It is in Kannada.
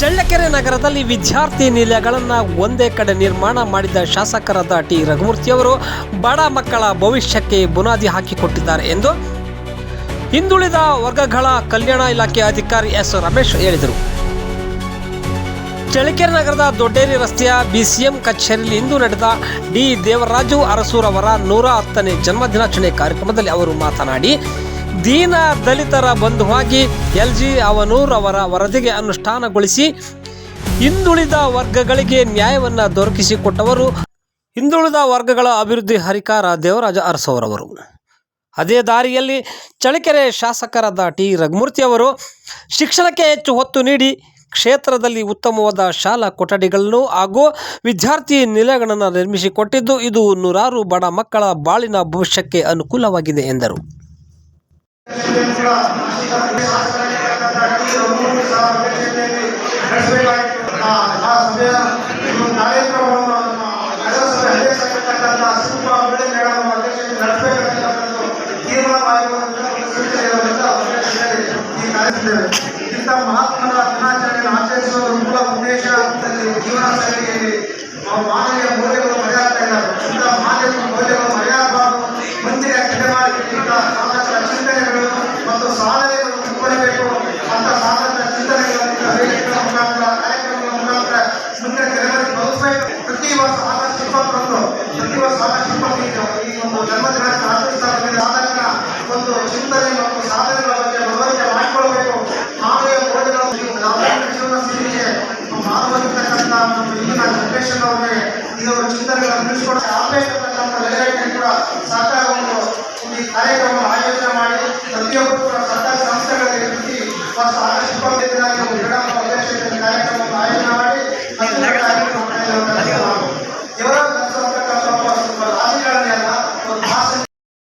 ಚಳ್ಳಕೆರೆ ನಗರದಲ್ಲಿ ವಿದ್ಯಾರ್ಥಿ ನಿಲಯಗಳನ್ನು ಒಂದೇ ಕಡೆ ನಿರ್ಮಾಣ ಮಾಡಿದ ಶಾಸಕರಾದ ಟಿ. ರಘುಮೂರ್ತಿಯವರು ಬಡ ಮಕ್ಕಳ ಭವಿಷ್ಯಕ್ಕೆ ಬುನಾದಿ ಹಾಕಿಕೊಟ್ಟಿದ್ದಾರೆ ಎಂದು ಹಿಂದುಳಿದ ವರ್ಗಗಳ ಕಲ್ಯಾಣ ಇಲಾಖೆ ಅಧಿಕಾರಿ ಎಸ್. ರಮೇಶ್ ಹೇಳಿದರು. ಚಳ್ಳಕೆರೆ ನಗರದ ದೊಡ್ಡೇರಿ ರಸ್ತೆಯ ಬಿಸಿಎಂ ಕಚೇರಿಯಲ್ಲಿ ಇಂದು ನಡೆದ ಡಿ. ದೇವರಾಜು ಅರಸೂರವರ ನೂರ ಹತ್ತನೇ ಜನ್ಮದಿನಾಚರಣೆ ಕಾರ್ಯಕ್ರಮದಲ್ಲಿ ಅವರು ಮಾತನಾಡಿ ದೀನ ದಲಿತರ ಬಂಧುವಾಗಿ ಎಲ್ ಜಿ ಅವನೂರ್ ಅವರ ವರದಿಗೆ ಅನುಷ್ಠಾನಗೊಳಿಸಿ ಹಿಂದುಳಿದ ವರ್ಗಗಳಿಗೆ ನ್ಯಾಯವನ್ನು ದೊರಕಿಸಿಕೊಟ್ಟವರು. ಹಿಂದುಳಿದ ವರ್ಗಗಳ ಅಭಿವೃದ್ಧಿ ಹರಿಕಾರ ದೇವರಾಜ ಅರಸೋರವರು ಅದೇ ದಾರಿಯಲ್ಲಿ ಚಳಕೆರೆ ಶಾಸಕರಾದ ಟಿ ರಘುಮೂರ್ತಿ ಅವರು ಶಿಕ್ಷಣಕ್ಕೆ ಹೆಚ್ಚು ಒತ್ತು ನೀಡಿ ಕ್ಷೇತ್ರದಲ್ಲಿ ಉತ್ತಮವಾದ ಶಾಲಾ ಕೊಠಡಿಗಳನ್ನು ಹಾಗೂ ವಿದ್ಯಾರ್ಥಿ ನಿಲಯಗಳನ್ನು ನಿರ್ಮಿಸಿಕೊಟ್ಟಿದ್ದು, ಇದು ನೂರಾರು ಬಡ ಮಕ್ಕಳ ಬಾಳಿನ ಭವಿಷ್ಯಕ್ಕೆ ಅನುಕೂಲವಾಗಿದೆ ಎಂದರು. ಇಂಥ ಮಹಾತ್ಮರ ದಿನಾಚರಣೆಯನ್ನು ಆಚರಿಸುವ ಮೂಲ ಉದ್ದೇಶ ಜೀವನ ಶೈಲಿಯಲ್ಲಿ ಮಾನವೀಯ ಮೌಲ್ಯಗಳು ಮರೆಯಾಗ್ತಾ ಇದ್ದಾರೆ ಇಂಥ ಮಾನವೀಯ ಮೌಲ್ಯಗಳು ಮರೆಯಬಾರದು ಮುಂದಿನ ತಲೆಮಾರಿಗೆ ಇಂಥ ಒಂದು ಸಾಲವೇ ನಾವು ತಿಳ್ಕೊಳ್ಬೇಕು. ಅಂತ ಸಾಲದ ಚಿಂತನೆಗಳನ್ನು ವೇದಿಕೆಗಳ ಮುಖಾಂತರ, ಕಾರ್ಯಕ್ರಮಗಳ ಮುಖಾಂತರ ಮುಂದಿನ ಜನರಿಗೆ ಪ್ರೋತ್ಸಾಹಿಸಿ ಪ್ರತಿ ವರ್ಷ ಆಗಸ್ಟ್ ಇಪ್ಪತ್ತೊಂದು, ಪ್ರತಿ ವರ್ಷ ಆಗಸ್ಟ್ ಇಪ್ಪತ್ತೈದು, ಈ ಒಂದು ಜನ್ಮದಿನ ಆಚರಿಸ್ತಾರೆ ಸಾಧಕರ ಒಂದು ಚಿಂತನೆ ಮತ್ತು ಸಾಧನೆಗಳ ಬಗ್ಗೆ ಮನವರಿಕೆ ಮಾಡಿಕೊಳ್ಬೇಕು. ಮಾನವೀಯ ಮೌಲ್ಯಗಳು ನಾಗರಿಕ ಜೀವನ ಸ್ಥಿತಿಗೆ ಮಾನವರಿರ್ತಕ್ಕಂಥ ಒಂದು ಇಂದಿನ ಜನರೇಷನ್ ಅವರಿಗೆ ಇದರ ಚಿಂತನೆಗಳನ್ನು ನಿಲ್ಲಿಸಿಕೊಂಡು ಆಗಬೇಕಂತಕ್ಕಂಥ ನೆಲೆಗಳಿಗೆ ಕೂಡ ಸರ್ಕಾರ ಒಂದು ಈ ಕಾರ್ಯಕ್ರಮ విద్యాపూర్వ సత్తా సంస్థగా నిర్మించి వారు సాహసిపం కార్యక్రమం ఆయోజన